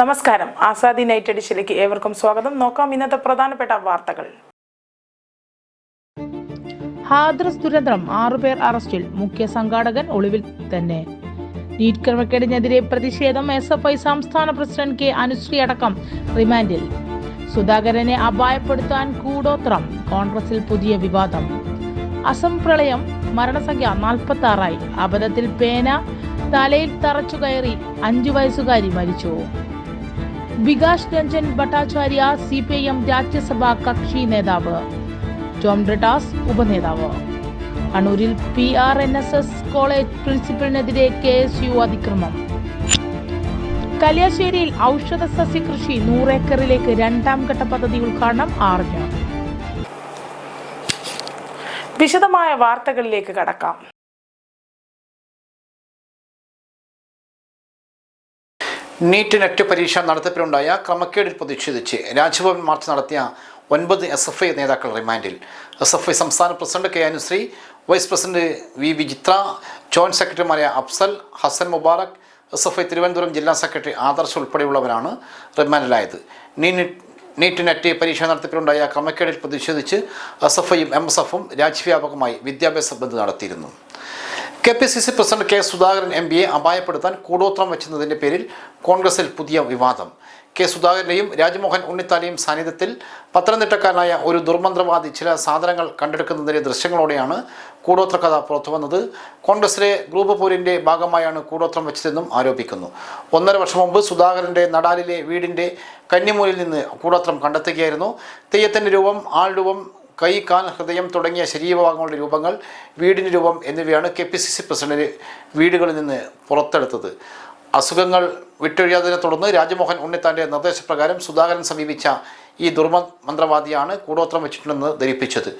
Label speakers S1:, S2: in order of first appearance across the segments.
S1: നമസ്കാരം ആസാദി നൈറ്റ് എഡിഷനിലേക്ക് ഏവർക്കും സ്വാഗതം നോക്കാം ഇന്നത്തെ പ്രധാനപ്പെട്ട വാർത്തകൾ ഹാദ്രസ് ദുരന്തം ആറുപേർ അറസ്റ്റിൽ മുഖ്യ സംഘാടകൻ ഒളിവിൽ തന്നെ നീറ്റ് ക്രമക്കേടിനെതിരെ പ്രതിഷേധം എസ് എഫ് ഐ സംസ്ഥാന പ്രസിഡന്റ് കെ അനുശ്രീ അടക്കം റിമാൻഡിൽ സുധാകരനെ അപായപ്പെടുത്താൻ കൂടോത്രം കോൺഗ്രസിൽ പുതിയ വിവാദം അസം പ്രളയം മരണസംഖ്യ നാൽപ്പത്തി ആറായി അബദ്ധത്തിൽ പേന തലയിൽ തറച്ചു കയറി അഞ്ചു വയസ്സുകാരി മരിച്ചു Vikas Ranjan Bhattacharya C P M രാജ്യസഭാ കക്ഷി നേതാവ് ജോം ബ്രിട്ടാസ് ഉപനേതാവ് കണ്ണൂരിൽ P R N S S college പ്രിൻസിപ്പലിനെതിരെ കെ എസ് യു അതിക്രമം കല്യാശ്ശേരിയിൽ ഔഷധ സസ്യ കൃഷി നൂറേക്കറിലേക്ക് രണ്ടാം ഘട്ട പദ്ധതി ഉദ്ഘാടനം ആറിഞ്ഞു വിശദമായ വാർത്തകളിലേക്ക് കടക്കാം
S2: നീറ്റ് നെറ്റ് പരീക്ഷ നടത്തിപ്പിലുണ്ടായ ക്രമക്കേടിൽ പ്രതിഷേധിച്ച് രാജ്ഭവൻ മാർച്ച് നടത്തിയ ഒൻപത് എസ് എഫ് ഐ നേതാക്കൾ റിമാൻഡിൽ എസ് എഫ് ഐ സംസ്ഥാന president K Anusree vice president V വിചിത്ര ജോയിന്റ് സെക്രട്ടറിമാരായ Afsal Hasan Mubarak S F I Thiruvananthapuram ജില്ലാ സെക്രട്ടറി ആദർശ് ഉൾപ്പെടെയുള്ളവരാണ് റിമാൻഡിലായത് നീറ്റ് നെറ്റ് പരീക്ഷ നടത്തിപ്പിലുണ്ടായ ക്രമക്കേടിൽ പ്രതിഷേധിച്ച് എസ് എഫ് ഐയും എം എസ് എഫും രാജ്യവ്യാപകമായി വിദ്യാഭ്യാസ ബന്ധം നടത്തിയിരുന്നു K P C C president K Sudhakaran M പിയെ അപായപ്പെടുത്താൻ കൂടോത്രം വെച്ചതിന്റെ പേരിൽ കോൺഗ്രസിൽ പുതിയ വിവാദം കെ സുധാകരനെയും രാജ്മോഹൻ ഉണ്ണിത്താനെയും സാന്നിധ്യത്തിൽ പത്തനംതിട്ടക്കാരനായ ഒരു ദുർമന്ത്രവാദി ചില സാധനങ്ങൾ കണ്ടെടുക്കുന്നതിൻ്റെ ദൃശ്യങ്ങളോടെയാണ് കൂടോത്ര കഥ പുറത്തുവന്നത് കോൺഗ്രസിലെ ഗ്രൂപ്പ് പോരിൻ്റെ ഭാഗമായാണ് കൂടോത്രം വെച്ചതെന്നും ആരോപിക്കുന്നു ഒന്നര വർഷം മുമ്പ് സുധാകരൻ്റെ നടാലിലെ വീടിൻ്റെ കന്നിമൂലിൽ നിന്ന് കൂടോത്രം കണ്ടെത്തുകയായിരുന്നു തെയ്യത്തിൻ്റെ രൂപം ആൾരൂപം കൈ കാൽ ഹൃദയം തുടങ്ങിയ ശരീരഭാഗങ്ങളുടെ രൂപങ്ങൾ വീടിന് രൂപം എന്നിവയാണ് K P C C president വീടുകളിൽ നിന്ന് പുറത്തെടുത്തത് അസുഖങ്ങൾ വിട്ടൊഴിയാതിനെ തുടർന്ന് രാജമോഹൻ ഉണ്ണിത്താൻ്റെ നിർദ്ദേശപ്രകാരം സുധാകരൻ സമീപിച്ച ഈ ദുർമന്ത്രവാദിയാണ് കൂടോത്രം വെച്ചിട്ടുണ്ടെന്ന് ധരിപ്പിച്ചത്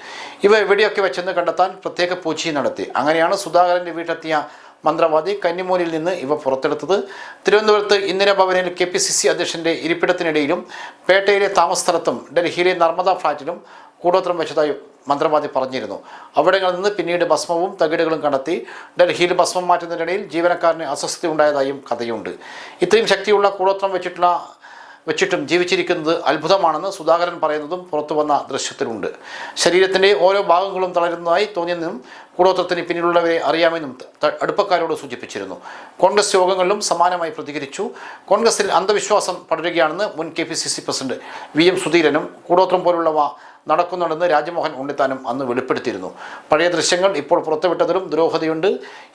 S2: ഇവ എവിടെയൊക്കെ വെച്ചെന്ന് കണ്ടെത്താൻ പ്രത്യേക പൂച്ചയും നടത്തി അങ്ങനെയാണ് സുധാകരൻ്റെ വീട്ടിലെത്തിയ മന്ത്രവാദി കന്നിമൂലിൽ നിന്ന് ഇവ പുറത്തെടുത്തത് തിരുവനന്തപുരത്ത് ഇന്ദിരാഭവനിൽ കെ പി സി സി അധ്യക്ഷൻ്റെ ഇരിപ്പിടത്തിനിടയിലും പേട്ടയിലെ താമസസ്ഥലത്തും ഡൽഹിയിലെ നർമ്മദ ഫ്ളാറ്റിലും കൂടോത്രം വെച്ചതായി മന്ത്രവാദി പറഞ്ഞിരുന്നു അവിടങ്ങളിൽ നിന്ന് പിന്നീട് ഭസ്മവും തകിടുകളും കണ്ടെത്തി ഡൽഹിയിൽ ഭസ്മം മാറ്റുന്നതിനിടയിൽ ജീവനക്കാരന് അസ്വസ്ഥത ഉണ്ടായതായും കഥയുണ്ട് ഇത്രയും ശക്തിയുള്ള കൂടോത്രം വെച്ചിട്ടുള്ള വെച്ചിട്ടും ജീവിച്ചിരിക്കുന്നത് അത്ഭുതമാണെന്ന് സുധാകരൻ പറയുന്നതും പുറത്തു വന്ന ദൃശ്യത്തിലുണ്ട് ശരീരത്തിൻ്റെ ഓരോ ഭാഗങ്ങളും തളരുന്നതായി തോന്നിയെന്നും കൂടോത്രത്തിന് പിന്നിലുള്ളവരെ അറിയാമെന്നും അടുപ്പക്കാരോട് സൂചിപ്പിച്ചിരുന്നു കോൺഗ്രസ് യോഗങ്ങളിലും സമാനമായി പ്രതികരിച്ചു കോൺഗ്രസിൽ അന്ധവിശ്വാസം പടരുകയാണെന്ന് മുൻ K P C C president V M സുധീരനും കൂടോത്രം പോലുള്ളവ നടക്കുന്നുണ്ടെന്ന് രാജ്മോഹൻ ഉണ്ണിത്താനും അന്ന് വെളിപ്പെടുത്തിയിരുന്നു പഴയ ദൃശ്യങ്ങൾ ഇപ്പോൾ പുറത്തുവിട്ടതിലും ദുരൂഹതയുണ്ട്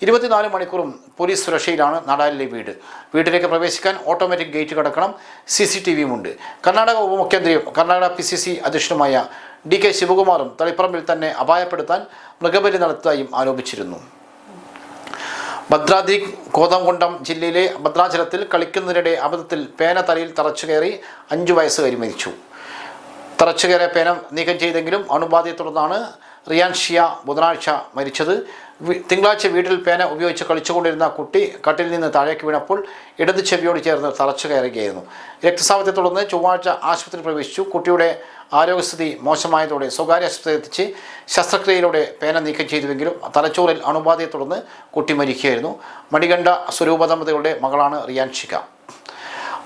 S2: ഇരുപത്തിനാല് മണിക്കൂറും പോലീസ് സുരക്ഷയിലാണ് നടാലിലെ വീട് വീട്ടിലേക്ക് പ്രവേശിക്കാൻ ഓട്ടോമാറ്റിക് ഗേറ്റ് കടക്കണം സി സി ടി വിയുമുണ്ട് കർണാടക ഉപമുഖ്യമന്ത്രിയും കർണാടക പി സി സി അധ്യക്ഷനുമായ ഡി കെ ശിവകുമാറും തളിപ്പറമ്പിൽ തന്നെ അപായപ്പെടുത്താൻ മൃഗബലി നടത്തിയതായും ആരോപിച്ചിരുന്നു ഭദ്രാദ്രി കോതംകുണ്ടം ജില്ലയിലെ ഭദ്രാചലത്തിൽ കളിക്കുന്നതിനിടെ അബദ്ധത്തിൽ പേന തലയിൽ തറച്ചു കയറി അഞ്ചു വയസ്സുകാരി മരിച്ചു തറച്ചുകയറിയ പേനം നീക്കം ചെയ്തെങ്കിലും അണുബാധയെ തുടർന്നാണ് റിയാൻ ഷിയ ബുധനാഴ്ച മരിച്ചത് തിങ്കളാഴ്ച വീട്ടിൽ പേന ഉപയോഗിച്ച് കളിച്ചുകൊണ്ടിരുന്ന കുട്ടി കട്ടിൽ നിന്ന് താഴേക്ക് വീണപ്പോൾ ഇടത് ചെവിയോട് ചേർന്ന് തറച്ചു കയറുകയായിരുന്നു രക്തസ്രാവത്തെ തുടർന്ന് ചൊവ്വാഴ്ച ആശുപത്രിയിൽ പ്രവേശിച്ചു കുട്ടിയുടെ ആരോഗ്യസ്ഥിതി മോശമായതോടെ സ്വകാര്യ ആശുപത്രിയിൽ എത്തിച്ച് ശസ്ത്രക്രിയയിലൂടെ പേന നീക്കം ചെയ്തുവെങ്കിലും തലച്ചോറിൽ അണുബാധയെ തുടർന്ന് കുട്ടി മരിക്കുകയായിരുന്നു മണികണ്ഠ സ്വരൂപദമ്പതികളുടെ മകളാണ് Riyanshika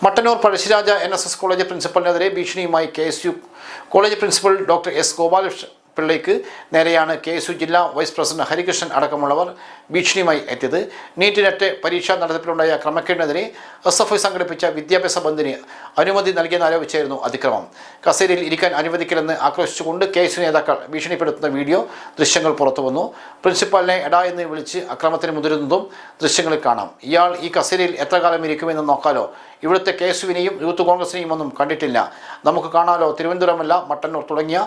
S2: Mattannur Pazhassiraja N S S college പ്രിൻസിപ്പലിനെതിരെ ഭീഷണിയുമായി K S U college principal doctor S Gopalakrishnan പിള്ളയ്ക്ക് നേരെയാണ് കെ എസ് യു ജില്ലാ വൈസ് പ്രസിഡന്റ് ഹരികൃഷ്ണൻ അടക്കമുള്ളവർ ഭീഷണിയുമായി എത്തിയത് നീറ്റ് പരീക്ഷാ നടത്തിപ്പിലുണ്ടായ ക്രമക്കേടിനെതിരെ എസ് എഫ് ഐ സംഘടിപ്പിച്ച വിദ്യാഭ്യാസ ബന്ദിന് അനുമതി നൽകിയെന്നാരോപിച്ചായിരുന്നു അതിക്രമം കസേരയിൽ ഇരിക്കാൻ അനുവദിക്കില്ലെന്ന് ആക്രോശിച്ചുകൊണ്ട് കെ എസ് യു നേതാക്കൾ ഭീഷണിപ്പെടുത്തുന്ന വീഡിയോ ദൃശ്യങ്ങൾ പുറത്തുവന്നു പ്രിൻസിപ്പാളിനെ എടാ എന്ന് വിളിച്ച് അക്രമത്തിന് മുതിരുന്നതും ദൃശ്യങ്ങളിൽ കാണാം ഇയാൾ ഈ കസേരയിൽ എത്ര കാലം ഇരിക്കുമെന്ന് നോക്കാലോ ഇവിടുത്തെ കെ എസുവിനെയും യൂത്ത് കോൺഗ്രസിനെയും ഒന്നും കണ്ടിട്ടില്ല നമുക്ക് കാണാമല്ലോ തിരുവനന്തപുരമല്ല മട്ടന്നൂർ തുടങ്ങിയ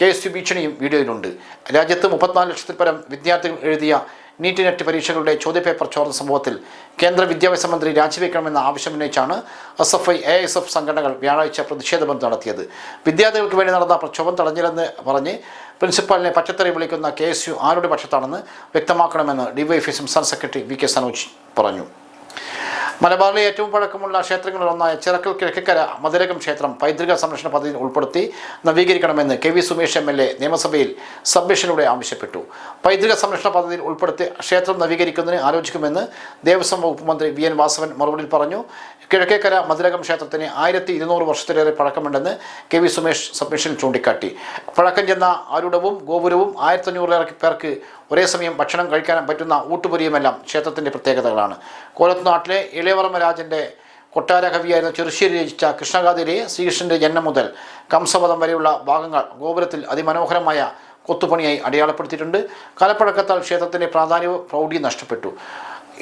S2: കെ എസ് യു ഭീഷണിയും വീഡിയോയിലുണ്ട് രാജ്യത്ത് മുപ്പത്തിനാല് ലക്ഷത്തിൽ പരം വിദ്യാർത്ഥികൾ എഴുതിയ നീറ്റ് നെറ്റ് പരീക്ഷകളുടെ ചോദ്യപേപ്പർ ചോർന്ന സംഭവത്തിൽ കേന്ദ്ര വിദ്യാഭ്യാസ മന്ത്രി രാജിവെക്കണമെന്ന ഉന്നയിച്ചാണ് S F I A S F സംഘടനകൾ വ്യാഴാഴ്ച പ്രതിഷേധ നടത്തിയത് വിദ്യാർത്ഥികൾക്ക് വേണ്ടി നടന്ന പ്രക്ഷോഭം തടഞ്ഞില്ലെന്ന് പറഞ്ഞ് പ്രിൻസിപ്പാളിനെ പച്ചത്തറി വിളിക്കുന്ന കെ എസ് യു ആരുടെ പക്ഷത്താണെന്ന് വ്യക്തമാക്കണമെന്ന് ഡിവൈഎഫ്ഐ സംസ്ഥാന സെക്രട്ടറി വി കെ സനോജ് പറഞ്ഞു മലബാറിലെ ഏറ്റവും പഴക്കമുള്ള ക്ഷേത്രങ്ങളിൽ ഒന്നായ ചിറക്കൽ കിഴക്കര മധുരകം ക്ഷേത്രം പൈതൃക സംരക്ഷണ പദ്ധതിയിൽ ഉൾപ്പെടുത്തി നവീകരിക്കണമെന്ന് K V Sumesh M L A നിയമസഭയിൽ സബ്മിഷനിലൂടെ ആവശ്യപ്പെട്ടു പൈതൃക സംരക്ഷണ പദ്ധതിയിൽ ഉൾപ്പെടുത്തി ക്ഷേത്രം നവീകരിക്കുന്നതിന് ആലോചിക്കുമെന്ന് ദേവസ്വം വകുപ്പ് മന്ത്രി വി എൻ വാസവൻ മറുപടിയിൽ പറഞ്ഞു കിഴക്കേക്കര മതിലകം ക്ഷേത്രത്തിന് ആയിരത്തി ഇരുന്നൂറ് വർഷത്തിലേറെ പഴക്കമുണ്ടെന്ന് കെ വി സുമേഷ് സബ്മിഷൻ ചൂണ്ടിക്കാട്ടി പഴക്കം ചെന്ന ആരുടവും ഗോപുരവും ആയിരത്തഞ്ഞൂറിലേറെ പേർക്ക് ഒരേ സമയം ഭക്ഷണം കഴിക്കാൻ പറ്റുന്ന ഊട്ടുപൊരിയുമെല്ലാം ക്ഷേത്രത്തിൻ്റെ പ്രത്യേകതകളാണ് കോലത്തുനാട്ടിലെ ഇളയവർമ്മ രാജൻ്റെ കൊട്ടാര കവിയായിരുന്ന ചെറുശ്ശേരി രചിച്ച കൃഷ്ണഗാഥയിലെ ശ്രീകൃഷ്ണൻ്റെ ജന്മം മുതൽ കംസവധം വരെയുള്ള ഭാഗങ്ങൾ ഗോപുരത്തിൽ അതിമനോഹരമായ കൊത്തുപണിയായി അടയാളപ്പെടുത്തിയിട്ടുണ്ട് കലപ്പഴക്കത്താൽ ക്ഷേത്രത്തിൻ്റെ പ്രാധാന്യവും പ്രൗഢിയും നഷ്ടപ്പെട്ടു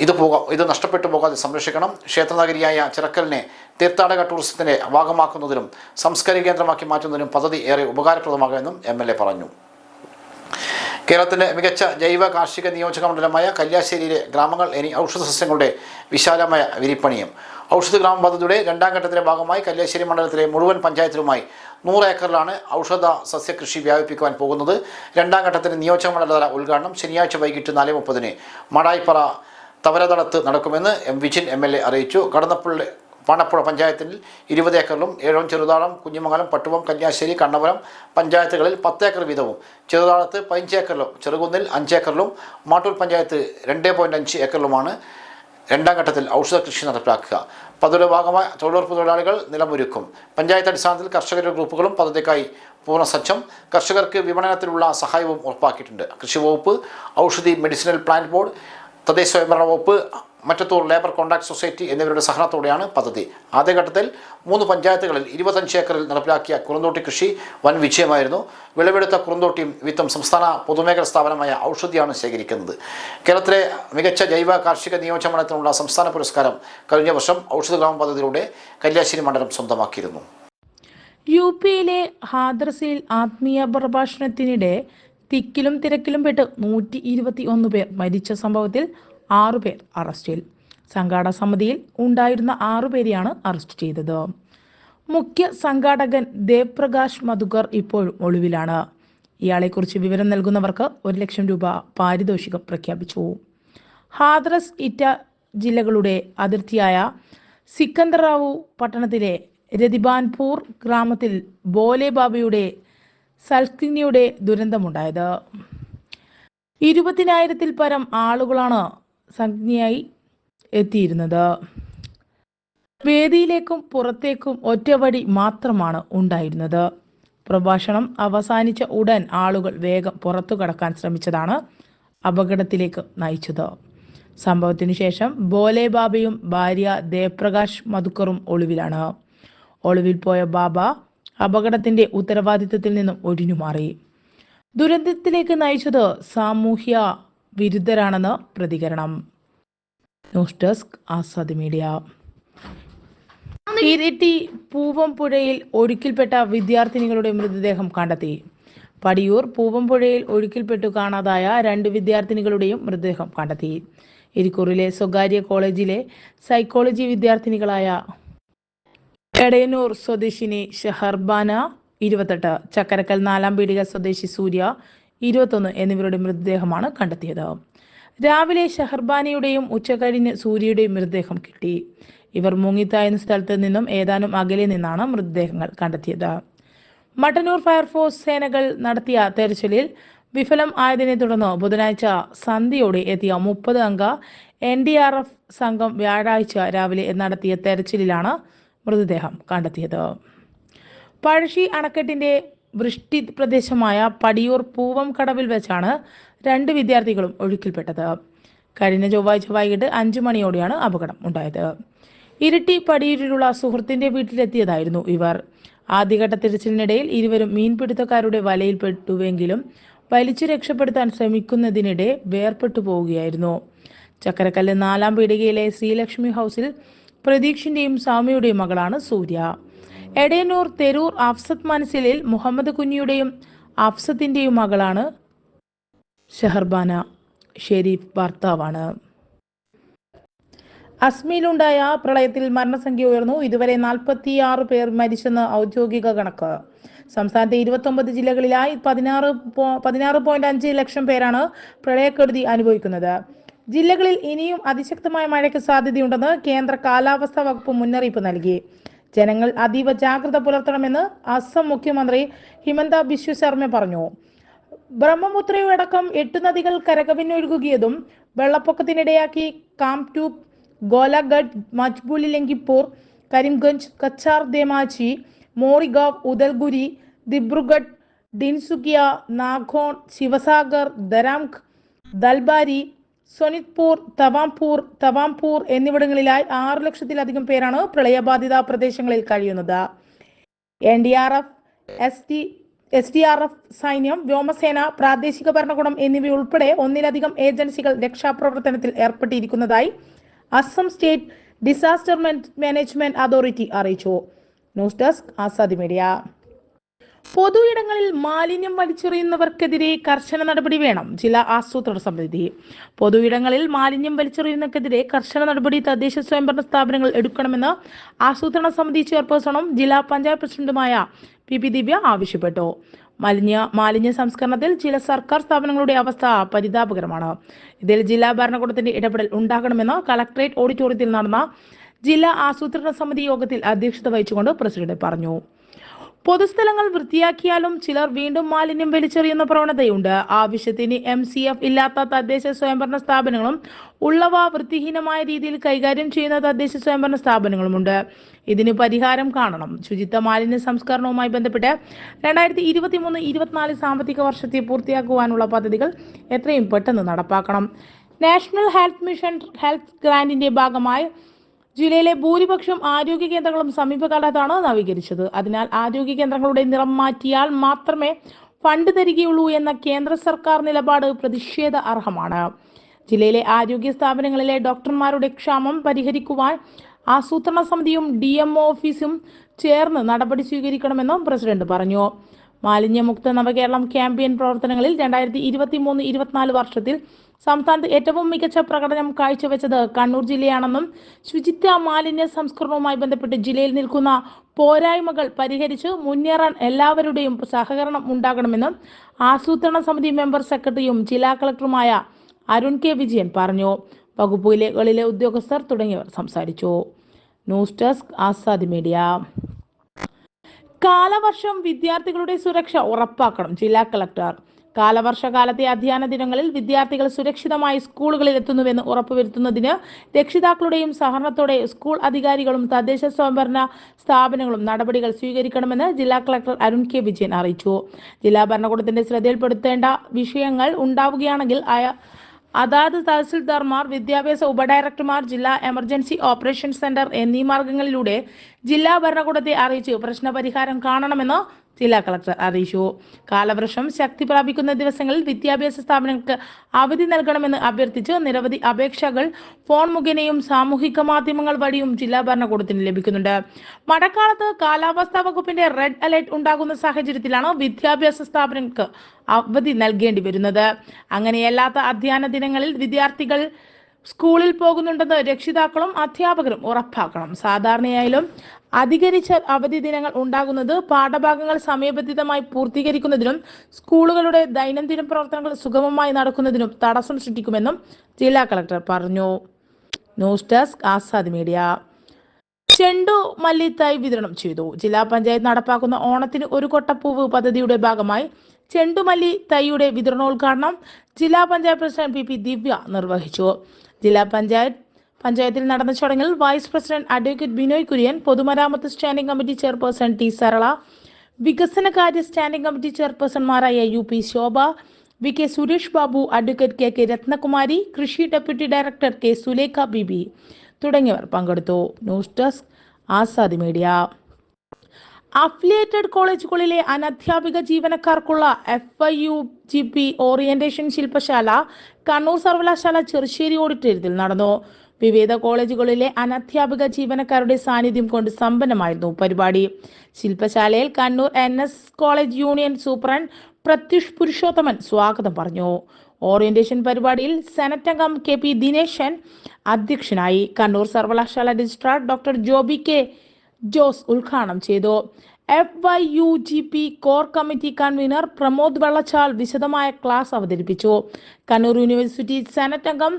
S2: ഇത് പോകാം ഇത് നഷ്ടപ്പെട്ടു പോകാതെ സംരക്ഷിക്കണം ക്ഷേത്രനഗരിയായ ചിറക്കലിനെ തീർത്ഥാടക ടൂറിസത്തിൻ്റെ ഭാഗമാക്കുന്നതിനും സാംസ്കാരിക കേന്ദ്രമാക്കി മാറ്റുന്നതിനും പദ്ധതി ഏറെ ഉപകാരപ്രദമാകുമെന്നും എം എൽ എ പറഞ്ഞു കേരളത്തിൻ്റെ മികച്ച ജൈവ കാർഷിക നിയോജക മണ്ഡലമായ കല്യാശ്ശേരിയിലെ ഗ്രാമങ്ങൾ ഇനി ഔഷധ സസ്യങ്ങളുടെ വിശാലമായ വിരിപ്പണിയും ഔഷധ ഗ്രാമ പദ്ധതിയുടെ രണ്ടാം ഘട്ടത്തിലെ ഭാഗമായി കല്യാശ്ശേരി മണ്ഡലത്തിലെ മുഴുവൻ പഞ്ചായത്തിലുമായി നൂറ് ഏക്കറിലാണ് ഔഷധ സസ്യകൃഷി വ്യാപിപ്പിക്കുവാൻ പോകുന്നത് രണ്ടാം ഘട്ടത്തിൻ്റെ നിയോജക മണ്ഡലതല ഉദ്ഘാടനം ശനിയാഴ്ച വൈകിട്ട് നാല് മുപ്പതിന് മടായിപ്പറ തവരതളത്ത് നടക്കുമെന്ന് M Vijin M L A അറിയിച്ചു കടന്നപ്പള്ളി പാണപ്പുഴ പഞ്ചായത്തിൽ ഇരുപത് ഏക്കറിലും ഏഴോം ചെറുതാളം കുഞ്ഞിമംഗലം പട്ടുവം കന്യാശ്ശേരി കണ്ണപുരം പഞ്ചായത്തുകളിൽ പത്തേക്കർ വീതവും ചെറുതാളത്ത് ഏക്കറിലും ചെറുകുന്നിൽ ഏക്കറിലും മാട്ടൂർ പഞ്ചായത്ത് രണ്ട് പോയിൻറ്റ് അഞ്ച് ഏക്കറിലുമാണ് രണ്ടാം ഘട്ടത്തിൽ ഔഷധ കൃഷി നടപ്പിലാക്കുക പദ്ധതിയുടെ ഭാഗമായ തൊഴിലുറപ്പ് തൊഴിലാളികൾ നിലമൊരുക്കും പഞ്ചായത്ത് അടിസ്ഥാനത്തിൽ കർഷകരുടെ ഗ്രൂപ്പുകളും പദ്ധതിക്കായി സജ്ജം കർഷകർക്ക് വിപണനത്തിലുള്ള സഹായവും ഉറപ്പാക്കിയിട്ടുണ്ട് കൃഷി വകുപ്പ് ഔഷധി മെഡിസിനൽ പ്ലാന്റ് ബോർഡ് തദ്ദേശ സ്വയംഭരണ വകുപ്പ് മറ്റത്തൂർ ലേബർ കോൺട്രാക്ട് സൊസൈറ്റി എന്നിവരുടെ സഹനത്തോടെയാണ് പദ്ധതി ആദ്യഘട്ടത്തിൽ മൂന്ന് പഞ്ചായത്തുകളിൽ ഇരുപത്തഞ്ച് ഏക്കറിൽ നടപ്പിലാക്കിയ കുറുന്തോട്ടി കൃഷി വൻ വിജയമായിരുന്നു വിളവെടുത്ത കുറുന്തോട്ടിയും വിത്തും സംസ്ഥാന പൊതുമേഖല സ്ഥാപനമായ ഔഷധിയാണ് ശേഖരിക്കുന്നത് കേരളത്തിലെ മികച്ച ജൈവ കാർഷിക നിയോജമണത്തിനുള്ള സംസ്ഥാന പുരസ്കാരം കഴിഞ്ഞ വർഷം ഔഷധ ഗ്രാമ പദ്ധതിയിലൂടെ കല്യാശ്ശേരി മണ്ഡലം സ്വന്തമാക്കിയിരുന്നു
S1: യു പിയിലെ ഹാദ്രസിൽ ആത്മീയ പ്രഭാഷണത്തിനിടെ തിക്കിലും തിരക്കിലും പെട്ട് നൂറ്റി ഇരുപത്തി ഒന്ന് പേർ മരിച്ച സംഭവത്തിൽ ആറുപേർ അറസ്റ്റിൽ സംഘാടക സമിതിയിൽ ഉണ്ടായിരുന്ന ആറുപേരെയാണ് അറസ്റ്റ് ചെയ്തത് മുഖ്യ സംഘാടകൻ ദേവ് പ്രകാശ് മധുകർ ഇപ്പോഴും ഒളിവിലാണ് ഇയാളെക്കുറിച്ച് വിവരം നൽകുന്നവർക്ക് ഒരു ലക്ഷം രൂപ പാരിതോഷികം പ്രഖ്യാപിച്ചു ഹാദ്രസ് ഇറ്റ ജില്ലകളുടെ അതിർത്തിയായ സിക്കന്ദറാവു പട്ടണത്തിലെ രതിബാൻപൂർ ഗ്രാമത്തിൽ ബോലെ ബാബയുടെ സൽക്ലിനിയുടെ ദുരന്തമുണ്ടായത് ഇരുപതിനായിരത്തിൽ പരം ആളുകളാണ് സംജ്ഞയായി എത്തിയിരുന്നത് വേദിയിലേക്കും പുറത്തേക്കും ഒറ്റവടി മാത്രമാണ് ഉണ്ടായിരുന്നത് പ്രഭാഷണം അവസാനിച്ച ഉടൻ ആളുകൾ വേഗം പുറത്തു കടക്കാൻ ശ്രമിച്ചതാണ് അപകടത്തിലേക്ക് നയിച്ചത് സംഭവത്തിന് ശേഷം ബോലെ ബാബയും ഭാര്യ ദേവപ്രകാശ് മധുക്കറും ഒളിവിലാണ് ഒളിവിൽ പോയ ബാബ അപകടത്തിന്റെ ഉത്തരവാദിത്വത്തിൽ നിന്നും ഒഴിഞ്ഞു മാറി ദുരന്തത്തിലേക്ക് നയിച്ചത് സാമൂഹ്യ വിരുദ്ധരാണെന്ന് പ്രതികരണം news desk Azad media Iritty പൂവംപുഴയിൽ ഒഴുക്കിൽപ്പെട്ട വിദ്യാർത്ഥിനികളുടെ മൃതദേഹം കണ്ടെത്തി പടിയൂർ പൂവംപുഴയിൽ ഒഴുക്കിൽപ്പെട്ടു കാണാതായ രണ്ട് വിദ്യാർത്ഥിനികളുടെയും മൃതദേഹം കണ്ടെത്തി ഇരിക്കൂറിലെ സ്വകാര്യ കോളേജിലെ സൈക്കോളജി വിദ്യാർത്ഥിനികളായ എടയന്നൂർ സ്വദേശിനി ഷെഹർബാന ഇരുപത്തെട്ട് ചക്കരക്കൽ നാലാം പീടിക സ്വദേശി സൂര്യ ഇരുപത്തൊന്ന് എന്നിവരുടെ മൃതദേഹമാണ് കണ്ടെത്തിയത് രാവിലെ ഷെഹർബാനയുടെയും ഉച്ചകഴിഞ്ഞ് സൂര്യയുടെയും മൃതദേഹം കിട്ടി ഇവർ മുങ്ങിത്തായെന്ന സ്ഥലത്ത് നിന്നും ഏതാനും അകലെ നിന്നാണ് മൃതദേഹങ്ങൾ കണ്ടെത്തിയത് മട്ടന്നൂർ ഫയർഫോഴ്സ് സേനകൾ നടത്തിയ തെരച്ചിലിൽ വിഫലം ആയതിനെ തുടർന്ന് ബുധനാഴ്ച സന്ധ്യയോടെ എത്തിയ മുപ്പത് അംഗ എൻ ഡി ആർ എഫ് സംഘം വ്യാഴാഴ്ച രാവിലെ നടത്തിയ തെരച്ചിലിലാണ് മൃതദേഹം കണ്ടെത്തിയത് പഴശ്ശി അണക്കെട്ടിന്റെ വൃഷ്ടി പ്രദേശമായ പടിയൂർ പൂവം കടവിൽ വെച്ചാണ് രണ്ട് വിദ്യാർത്ഥികളും ഒഴുക്കിൽപ്പെട്ടത് കഴിഞ്ഞ ചൊവ്വാഴ്ച വൈകിട്ട് അഞ്ചു മണിയോടെയാണ് അപകടം ഉണ്ടായത് ഇരിട്ടി പടിയൂരിലുള്ള സുഹൃത്തിന്റെ വീട്ടിലെത്തിയതായിരുന്നു ഇവർ ആദ്യഘട്ട തിരച്ചിലിനിടയിൽ ഇരുവരും മീൻപിടുത്തക്കാരുടെ വലയിൽപ്പെട്ടുവെങ്കിലും വലിച്ചു രക്ഷപ്പെടുത്താൻ ശ്രമിക്കുന്നതിനിടെ വേർപെട്ടു പോവുകയായിരുന്നു ചക്കരക്കല്ല് നാലാം പീടികയിലെ ശ്രീലക്ഷ്മി ഹൗസിൽ പ്രതീക്ഷിന്റെയും സ്വാമിയുടെയും മകളാണ് സൂര്യ എടയനൂർ തെരൂർ അഫ്സത്ത് മനസ്സിലിൽ മുഹമ്മദ് കുഞ്ഞിയുടെയും അഫ്സത്തിൻ്റെയും മകളാണ് ഷെഹർബാന ഷെരീഫ് ഭർത്താവാണ് അസ്മിയിലുണ്ടായ പ്രളയത്തിൽ മരണസംഖ്യ ഉയർന്നു ഇതുവരെ ആറ് പേർ മരിച്ചെന്ന് ഔദ്യോഗിക കണക്ക് സംസ്ഥാനത്തെ ഇരുപത്തൊമ്പത് ജില്ലകളിലായി പതിനാറ് പതിനാറ് പോയിന്റ് അഞ്ച് ലക്ഷം പേരാണ് പ്രളയക്കെടുതി അനുഭവിക്കുന്നത് ജില്ലകളിൽ ഇനിയും അതിശക്തമായ മഴയ്ക്ക് സാധ്യതയുണ്ടെന്ന് കേന്ദ്ര കാലാവസ്ഥാ വകുപ്പ് മുന്നറിയിപ്പ് നൽകി ജനങ്ങൾ അതീവ ജാഗ്രത പുലർത്തണമെന്ന് അസം മുഖ്യമന്ത്രി ഹിമന്ത ബിശ്വ ശർമ്മ പറഞ്ഞു ബ്രഹ്മപുത്രയടക്കം എട്ട് നദികൾ കരകവിഞ്ഞൊഴുകുകയതും വെള്ളപ്പൊക്കത്തിനിടയാക്കി കാംടൂപ് ഗോലാഗഡ് മജ്ബൂലി ലങ്കിപ്പൂർ കരിംഗഞ്ച് കച്ചാർ ദേമാച്ചി മോറിഗാവ് ഉദൽഗുരി ദിബ്രുഗഡ് ദിൻസുഗിയ നാഗോൺ ശിവസാഗർ ദരാംഗ് ദൽബാരി സൊനിത്പൂർ തവാംപൂർ തവാംപൂർ എന്നിവിടങ്ങളിലായി ആറു ലക്ഷത്തിലധികം പേരാണ് പ്രളയബാധിത പ്രദേശങ്ങളിൽ കഴിയുന്നത് N D R F S T S D R F സൈന്യം വ്യോമസേന പ്രാദേശിക ഭരണകൂടം എന്നിവയുൾപ്പെടെ ഒന്നിലധികം ഏജൻസികൾ രക്ഷാപ്രവർത്തനത്തിൽ ഏർപ്പെട്ടിരിക്കുന്നതായി Assam state disaster management authority അറിയിച്ചു ന്യൂസ് ഡെസ്ക് ആസാദി മീഡിയ പൊതു ഇടങ്ങളിൽ മാലിന്യം വലിച്ചെറിയുന്നവർക്കെതിരെ കർശന നടപടി വേണം ജില്ലാ ആസൂത്രണ സമിതി പൊതു ഇടങ്ങളിൽ മാലിന്യം വലിച്ചെറിയുന്നവർക്കെതിരെ കർശന നടപടി തദ്ദേശ സ്വയംഭരണ സ്ഥാപനങ്ങൾ എടുക്കണമെന്ന് ആസൂത്രണ സമിതി ചെയർപേഴ്സണും ജില്ലാ പഞ്ചായത്ത് പ്രസിഡന്റുമായ പി പി ദിവ്യ ആവശ്യപ്പെട്ടു മലിന്യ മാലിന്യ സംസ്കരണത്തിൽ ചില സർക്കാർ സ്ഥാപനങ്ങളുടെ അവസ്ഥ പരിതാപകരമാണ് ഇതിൽ ജില്ലാ ഭരണകൂടത്തിന്റെ ഇടപെടൽ ഉണ്ടാകണമെന്ന് കളക്ടറേറ്റ് ഓഡിറ്റോറിയത്തിൽ നടന്ന ജില്ലാ ആസൂത്രണ സമിതി യോഗത്തിൽ അധ്യക്ഷത വഹിച്ചുകൊണ്ട് പ്രസിഡന്റ് പറഞ്ഞു പൊതുസ്ഥലങ്ങൾ വൃത്തിയാക്കിയാലും ചിലർ വീണ്ടും മാലിന്യം വലിച്ചെറിയുന്ന പ്രവണതയുണ്ട് ആവശ്യത്തിന് എം സി എഫ് ഇല്ലാത്ത തദ്ദേശ സ്വയംഭരണ സ്ഥാപനങ്ങളും ഉള്ളവ വൃത്തിഹീനമായ രീതിയിൽ കൈകാര്യം ചെയ്യുന്ന തദ്ദേശ സ്വയംഭരണ സ്ഥാപനങ്ങളുമുണ്ട് ഇതിന് പരിഹാരം കാണണം ശുചിത്വ മാലിന്യ സംസ്കരണവുമായി ബന്ധപ്പെട്ട് രണ്ടായിരത്തി ഇരുപത്തി മൂന്ന് ഇരുപത്തിനാല് സാമ്പത്തിക വർഷത്തെ പൂർത്തിയാക്കുവാനുള്ള പദ്ധതികൾ എത്രയും പെട്ടെന്ന് നടപ്പാക്കണം നാഷണൽ ഹെൽത്ത് മിഷൻ ഹെൽത്ത് ഗ്രാൻഡിന്റെ ഭാഗമായി ജില്ലയിലെ ഭൂരിപക്ഷം ആരോഗ്യ കേന്ദ്രങ്ങളും സമീപകാലത്താണ് നവീകരിച്ചത് അതിനാൽ ആരോഗ്യ കേന്ദ്രങ്ങളുടെ നിറം മാറ്റിയാൽ മാത്രമേ ഫണ്ട് തരികയുള്ളൂ എന്ന കേന്ദ്ര സർക്കാർ നിലപാട് പ്രതിഷേധ അർഹമാണ് ജില്ലയിലെ ആരോഗ്യ സ്ഥാപനങ്ങളിലെ ഡോക്ടർമാരുടെ ക്ഷാമം പരിഹരിക്കുവാൻ ആസൂത്രണ സമിതിയും ഡി എം ഓഫീസും ചേർന്ന് നടപടി സ്വീകരിക്കണമെന്നും പ്രസിഡന്റ് പറഞ്ഞു മാലിന്യമുക്ത നവകേരളം ക്യാമ്പയിൻ പ്രവർത്തനങ്ങളിൽ രണ്ടായിരത്തി ഇരുപത്തി മൂന്ന് ഇരുപത്തിനാല് വർഷത്തിൽ സംസ്ഥാനത്ത് ഏറ്റവും മികച്ച പ്രകടനം കാഴ്ചവെച്ചത് കണ്ണൂർ ജില്ലയാണെന്നും ശുചിത്വ മാലിന്യ സംസ്കരണവുമായി ബന്ധപ്പെട്ട് ജില്ലയിൽ നിൽക്കുന്ന പോരായ്മകൾ പരിഹരിച്ച് മുന്നേറാൻ എല്ലാവരുടെയും സഹകരണം ഉണ്ടാകണമെന്നും ആസൂത്രണ സമിതി മെമ്പർ സെക്രട്ടറിയും ജില്ലാ കളക്ടറുമായ അരുൺ കെ വിജയൻ പറഞ്ഞു വകുപ്പുകളിലെ ഉദ്യോഗസ്ഥർ തുടങ്ങിയവർ സംസാരിച്ചു ന്യൂസ് ഡെസ്ക് ആസാദ് മീഡിയ കാലവർഷം വിദ്യാർത്ഥികളുടെ സുരക്ഷ ഉറപ്പാക്കണം ജില്ലാ കളക്ടർ കാലവർഷകാലത്തെ അധ്യയന ദിനങ്ങളിൽ വിദ്യാർത്ഥികൾ സുരക്ഷിതമായി സ്കൂളുകളിൽ എത്തുന്നുവെന്ന് ഉറപ്പുവരുത്തുന്നതിന് രക്ഷിതാക്കളുടെയും സഹകരണത്തോടെ സ്കൂൾ അധികാരികളും തദ്ദേശ സ്വയംഭരണ സ്ഥാപനങ്ങളും നടപടികൾ സ്വീകരിക്കണമെന്ന് ജില്ലാ കളക്ടർ അരുൺ കെ വിജയൻ അറിയിച്ചു ജില്ലാ ഭരണകൂടത്തിന്റെ ശ്രദ്ധയിൽപ്പെടുത്തേണ്ട വിഷയങ്ങൾ ഉണ്ടാവുകയാണെങ്കിൽ അതാത് തഹസിൽദാർമാർ വിദ്യാഭ്യാസ ഉപഡയറക്ടർമാർ ജില്ലാ എമർജൻസി ഓപ്പറേഷൻ സെന്റർ എന്നീ മാർഗങ്ങളിലൂടെ ജില്ലാ ഭരണകൂടത്തെ അറിയിച്ചു പ്രശ്നപരിഹാരം കാണണമെന്ന് ജില്ലാ കളക്ടർ അറിയിച്ചു കാലവർഷം ശക്തി പ്രാപിക്കുന്ന ദിവസങ്ങളിൽ വിദ്യാഭ്യാസ സ്ഥാപനങ്ങൾക്ക് അവധി നൽകണമെന്ന് അഭ്യർത്ഥിച്ച് നിരവധി അപേക്ഷകൾ ഫോൺ മുഖേനയും സാമൂഹിക മാധ്യമങ്ങൾ വഴിയും ജില്ലാ ഭരണകൂടത്തിന് ലഭിക്കുന്നുണ്ട് മഴക്കാലത്ത് കാലാവസ്ഥാ വകുപ്പിന്റെ റെഡ് അലേർട്ട് ഉണ്ടാകുന്ന സാഹചര്യത്തിലാണ് വിദ്യാഭ്യാസ സ്ഥാപനങ്ങൾക്ക് അവധി നൽകേണ്ടി വരുന്നത് അങ്ങനെയല്ലാത്ത അധ്യയന ദിനങ്ങളിൽ വിദ്യാർത്ഥികൾ സ്കൂളിൽ പോകുന്നുണ്ടെന്ന് രക്ഷിതാക്കളും അധ്യാപകരും ഉറപ്പാക്കണം സാധാരണയായാലും അധികരിച്ച അവധി ദിനങ്ങൾ ഉണ്ടാകുന്നത് പാഠഭാഗങ്ങൾ സമയബന്ധിതമായി പൂർത്തീകരിക്കുന്നതിനും സ്കൂളുകളുടെ ദൈനംദിന പ്രവർത്തനങ്ങൾ സുഗമമായി നടക്കുന്നതിനും തടസ്സം സൃഷ്ടിക്കുമെന്നും ജില്ലാ കളക്ടർ പറഞ്ഞു ന്യൂസ് ഡെസ്ക് ആസാദ് മീഡിയ ചെണ്ടു മല്ലിത്തായി വിതരണം ചെയ്തു ജില്ലാ പഞ്ചായത്ത് നടപ്പാക്കുന്ന ഓണത്തിന് ഒരു കൊട്ടപ്പൂവ് പദ്ധതിയുടെ ഭാഗമായി ചെണ്ടുമല്ലി തൈയുടെ വിതരണോദ്ഘാടനം ജില്ലാ panchayat president P P Divya നിർവഹിച്ചു ജില്ലാ പഞ്ചായത്ത് പഞ്ചായത്തിൽ നടന്ന ചടങ്ങിൽ vice president advocate Binoy Kurian പൊതുമരാമത്ത് standing committee chairperson T Sarala വികസന കാര്യ സ്റ്റാൻഡിംഗ് കമ്മിറ്റി ചെയർപേഴ്സൺമാരായ U P Shobha V K Suresh Babu advocate K K Rathnakumari കൃഷി deputy director K Sulekha Bibi തുടങ്ങിയവർ പങ്കെടുത്തു news desk Azad media affiliated കോളേജുകളിലെ അനധ്യാപിക ജീവനക്കാർക്കുള്ള F I U G P orientation ശില്പശാല കണ്ണൂർ സർവകലാശാല ചെറുശ്ശേരി ഓഡിറ്റോറിയത്തിൽ നടന്നു വിവിധ കോളേജുകളിലെ അനധ്യാപിക ജീവനക്കാരുടെ സാന്നിധ്യം കൊണ്ട് സമ്പന്നമായിരുന്നു പരിപാടി ശില്പശാലയിൽ Kannur N S college union superintendent Prathyush Purushothaman സ്വാഗതം പറഞ്ഞു ഓറിയന്റേഷൻ പരിപാടിയിൽ സെനറ്റ് അംഗം കെ പി ദിനേശൻ അധ്യക്ഷനായി കണ്ണൂർ സർവകലാശാല registrar doctor Joby K Jose ഉദ്ഘാടനം ചെയ്തു F Y U G P core committee convener Pramod Vellachal വിശദമായ ക്ലാസ് അവതരിപ്പിച്ചു കണ്ണൂർ യൂണിവേഴ്സിറ്റി സെനറ്റ് അംഗം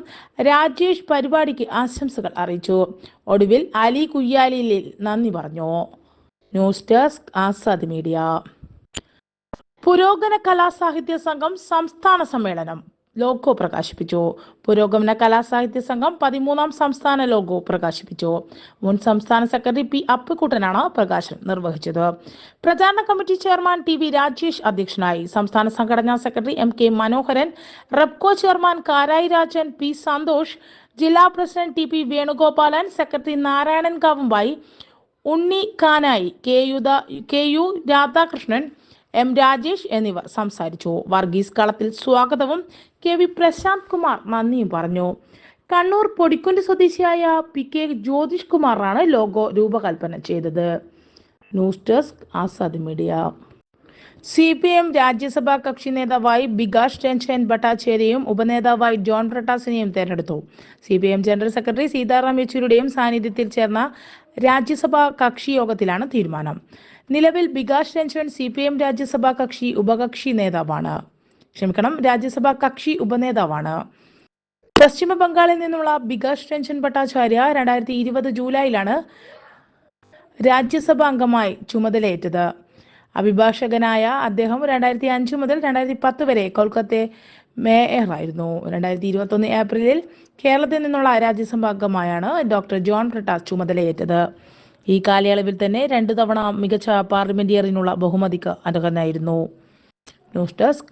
S1: രാജേഷ് പരിപാടിക്ക് ആശംസകൾ അറിയിച്ചു ഒടുവിൽ അലി കുയ്യാലിയിൽ നന്ദി പറഞ്ഞു ന്യൂസ് ഡെസ്ക് ആസാദ് മീഡിയ പുരോഗമന കലാസാഹിത്യ സംഘം സംസ്ഥാന സമ്മേളനം ലോഗോ പ്രകാശിപ്പിച്ചു പുരോഗമന കലാസാഹിത്യ സംഘം പതിമൂന്നാം സംസ്ഥാന ലോഗോ പ്രകാശിപ്പിച്ചു മുൻ സംസ്ഥാന സെക്രട്ടറി പി അപ്പുക്കുട്ടനാണ് പ്രകാശനം നിർവഹിച്ചത് പ്രചാരണ committee chairman T V Rajesh അധ്യക്ഷനായി സംസ്ഥാന സംഘടനാ secretary M K Manoharan Repco chairman Karayi Rajan P Santhosh ജില്ലാ president T P Venugopalan secretary Narayanan Kavumbayi Unni Kanayi K U K U Radhakrishnan M Rajesh എന്നിവർ സംസാരിച്ചു വർഗീസ് കളത്തിൽ സ്വാഗതവും കെ വി പ്രശാന്ത് കുമാർ നന്ദിയും പറഞ്ഞു കണ്ണൂർ പൊടിക്കുണ്ട് സ്വദേശിയായ പി കെ ജ്യോതിഷ് കുമാറാണ് ലോഗോ രൂപകൽപ്പന ചെയ്തത് news desk Azad media C P M രാജ്യസഭാ കക്ഷി നേതാവായി ബികാഷ് രഞ്ജൻ ഭട്ടാചേരിയും ഉപനേതാവായി ജോൺ പ്രട്ടാസിനെയും തെരഞ്ഞെടുത്തു C P M general secretary Sitaram യെച്ചൂരിയുടെയും സാന്നിധ്യത്തിൽ ചേർന്ന രാജ്യസഭാ കക്ഷി യോഗത്തിലാണ് തീരുമാനം നിലവിൽ Bikash Ranjan C P M രാജ്യസഭാ കക്ഷി ഉപകക്ഷി നേതാവാണ് ക്ഷമിക്കണം രാജ്യസഭാ കക്ഷി ഉപനേതാവാണ് പശ്ചിമ ബംഗാളിൽ നിന്നുള്ള ബികാഷ് രഞ്ജൻ ഭട്ടാചാര്യ രണ്ടായിരത്തി ഇരുപത് ജൂലൈയിലാണ് രാജ്യസഭാ അംഗമായി ചുമതലയേറ്റത് അഭിഭാഷകനായ അദ്ദേഹം രണ്ടായിരത്തി അഞ്ച് മുതൽ രണ്ടായിരത്തി പത്ത് വരെ കൊൽക്കത്തെ മേയറായിരുന്നു ആയിരുന്നു രണ്ടായിരത്തി ഇരുപത്തൊന്ന് ഏപ്രിലിൽ കേരളത്തിൽ നിന്നുള്ള രാജ്യസഭാ അംഗമായാണ് ഡോക്ടർ ജോൺ പ്രട്ടാസ് ചുമതലയേറ്റത് ഈ കാലയളവിൽ തന്നെ രണ്ടു തവണ മികച്ച പാർലമെന്റിയറിനുള്ള ബഹുമതിക്ക് അർഹനായിരുന്നു ന്യൂസ് ഡെസ്ക്